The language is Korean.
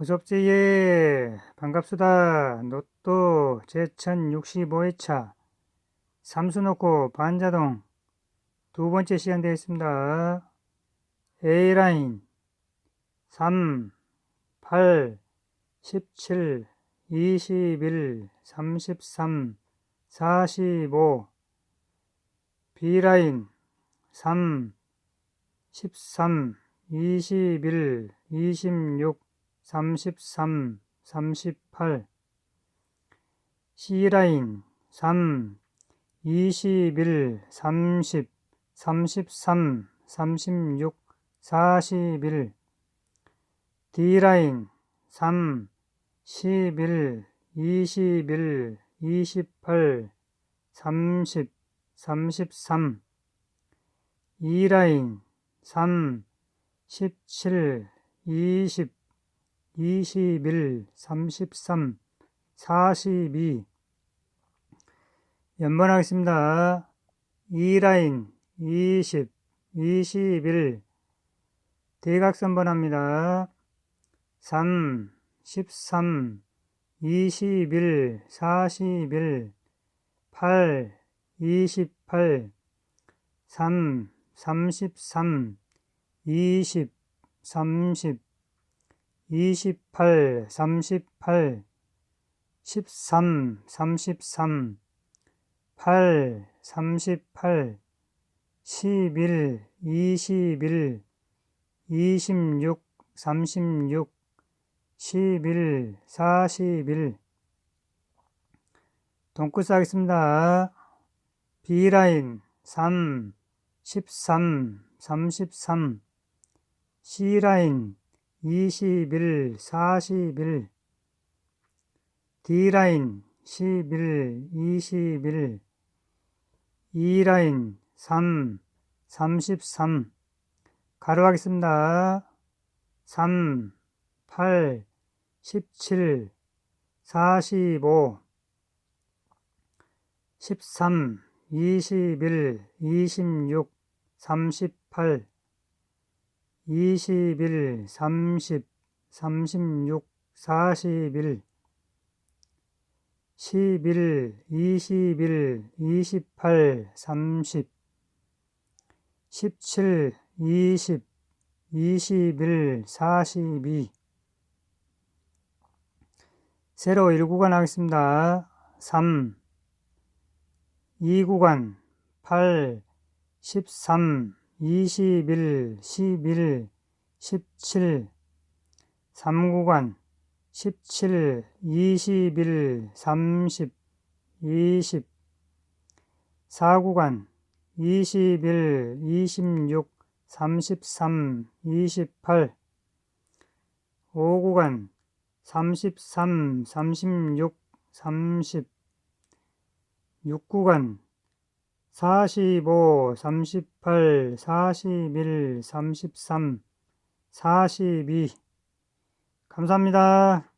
어섭제예 반갑수다. 로또 제1065회차. 삼수 놓고 반자동. 두 번째 시간 되겠습니다. A라인 3, 8, 17, 21, 33, 45 B라인 3, 13, 21, 26, 33, 38 C라인 3, 21, 30, 33, 36, 41 D라인 3, 11, 21, 28, 30, 33 E라인 3, 17, 20, 21, 33, 42 연번하겠습니다. 2라인 20, 21 대각선 번합니다. 3, 13, 21, 41 8, 28 3, 33 20, 30 28, 38, 13, 33, 8, 38, 11, 21, 26, 36, 11, 41 동끝 하겠습니다. B라인 3, 13, 33 C라인 21, 41 D라인 11, 21 E라인 3, 33 가로 하겠습니다. 3, 8, 17, 45 13, 21, 26, 38 21, 30, 36, 41 11, 21, 28, 30 17, 20, 21, 42 세로 1구간 하겠습니다. 3, 2구간 8, 13, 21, 11, 17 3구간 17, 21, 30, 20 4구간 21, 26, 33, 28 5구간 33, 36, 30 6구간 45, 38, 41, 33, 42 감사합니다.